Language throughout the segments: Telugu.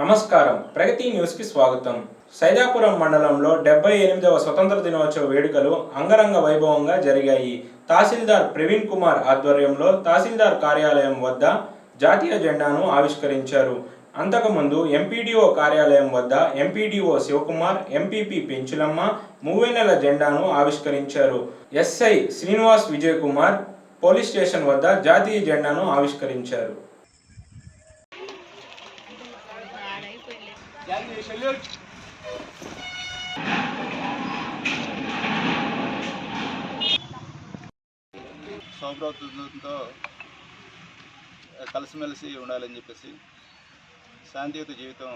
నమస్కారం. ప్రగతి న్యూస్కి స్వాగతం. సైదాపురం మండలంలో డెబ్బై ఎనిమిదవ స్వతంత్ర దినోత్సవ వేడుకలు అంగరంగ వైభవంగా జరిగాయి. తహసీల్దార్ ప్రవీణ్ కుమార్ ఆధ్వర్యంలో తహసీల్దార్ కార్యాలయం వద్ద జాతీయ జెండాను ఆవిష్కరించారు. అంతకుముందు ఎంపీడీఓ కార్యాలయం వద్ద ఎంపీడీఓ శివకుమార్ ఎంపీపీ పెంచులమ్మ మూవెన్నెల జెండాను ఆవిష్కరించారు. SI Srinivas Vijay Kumar police station వద్ద జాతీయ జెండాను ఆవిష్కరించారు. సౌభ్రతంతో కలిసిమెలిసి ఉండాలని చెప్పేసి శాంతియుత జీవితం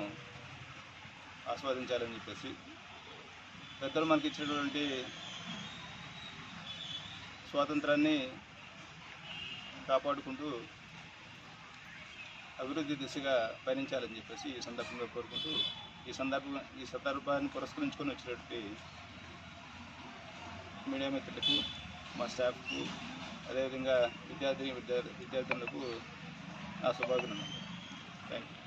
ఆస్వాదించాలని చెప్పేసి పెద్దలు మనకి ఇచ్చినటువంటి స్వాతంత్రాన్ని కాపాడుకుంటూ అభివృద్ధి దిశగా పయనించాలని చెప్పేసి ఈ సందర్భంగా కోరుకుంటూ ఈ సందర్భం ఈ సందర్భాన్ని పురస్కరించుకొని వచ్చినటువంటి మీడియా మిత్రులకు మా స్టాఫ్కు అదేవిధంగా విద్యార్థి విద్యార్థి విద్యార్థులకు నా శుభాభినందనలు. థ్యాంక్ యూ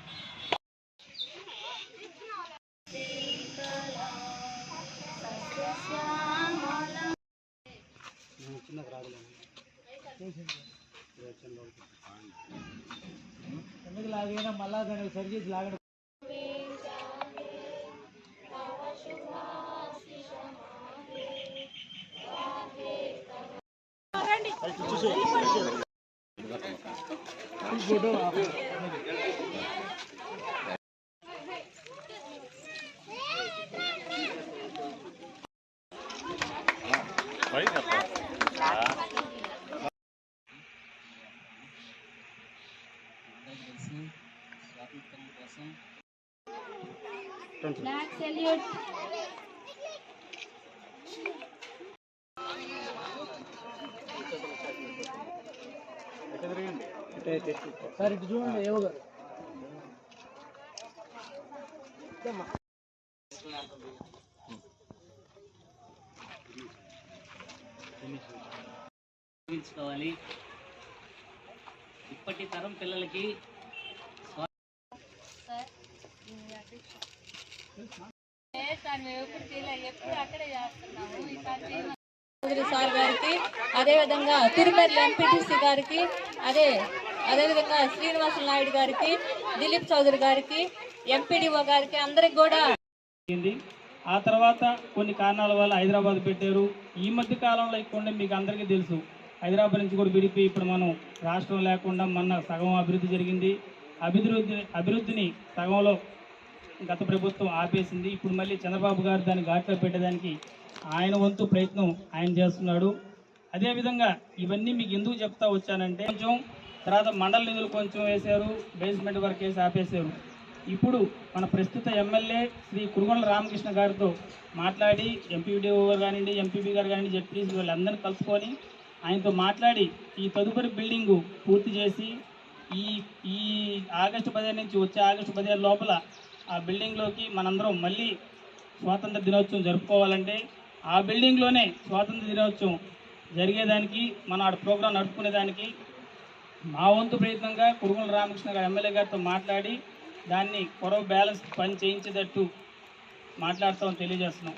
ఎందుకు లాగైనా మళ్ళా దానికి సరి చేసి లాగడం Black salute. సార్ ఇటు చూడండి ఏవో గారు ఉపయోగించుకోవాలి ఇప్పటి తరం పిల్లలకి చౌదరి సార్ గారికి అదేవిధంగా తిరుపతి ఎంపీటీసీ గారికి అదే అదేవిధంగా శ్రీనివాసులు నాయుడు గారికి దిలీప్ చౌదరి గారికి ఎంపీడీఓ గారికి అందరికి కూడా. ఆ తర్వాత కొన్ని కారణాల వల్ల హైదరాబాద్ పెట్టారు. ఈ మధ్య కాలంలో ఎక్కువ మీకు అందరికీ తెలుసు. హైదరాబాద్ నుంచి కూడా విడిపి ఇప్పుడు మనం రాష్ట్రం లేకుండా మన సగం అభివృద్ధి జరిగింది. అభివృద్ధి అభివృద్ధిని సగంలో గత ప్రభుత్వం ఆపేసింది. ఇప్పుడు మళ్ళీ చంద్రబాబు గారు దాన్ని ఘాట్లో పెట్టేదానికి ఆయన వంతు ప్రయత్నం ఆయన చేస్తున్నాడు. అదేవిధంగా ఇవన్నీ మీకు ఎందుకు చెప్తా వచ్చానంటే కొంచెం తర్వాత మండల నిధులు కొంచెం వేశారు బేస్మెంట్ వర్క్ వేసి ఆపేశారు. ఇప్పుడు మన ప్రస్తుత ఎమ్మెల్యే శ్రీ కురుగొండ రామకృష్ణ గారితో మాట్లాడి ఎంపీడీఓ గారు కానివ్వండి ఎంపీపీ గారు కానివ్వండి జెడ్పీసీ వాళ్ళందరినీ కలుసుకొని ఆయనతో మాట్లాడి ఈ తదుపరి బిల్డింగు పూర్తి చేసి ఈ ఈ ఆగస్టు పదిహేను నుంచి వచ్చే ఆగస్టు పదిహేను లోపల ఆ బిల్డింగ్లోకి మనందరం మళ్ళీ స్వాతంత్ర దినోత్సవం జరుపుకోవాలంటే ఆ బిల్డింగ్లోనే స్వాతంత్ర దినోత్సవం జరిగేదానికి మన ఆడ ప్రోగ్రాం నడుపుకునేదానికి మా వంతు ప్రయత్నంగా కురుగుల రామకృష్ణ గారు ఎమ్మెల్యే గారితో మాట్లాడి దాన్ని కొరవ బ్యాలెన్స్ పని చేయించేటట్టు మాట్లాడతామని తెలియజేస్తున్నాం.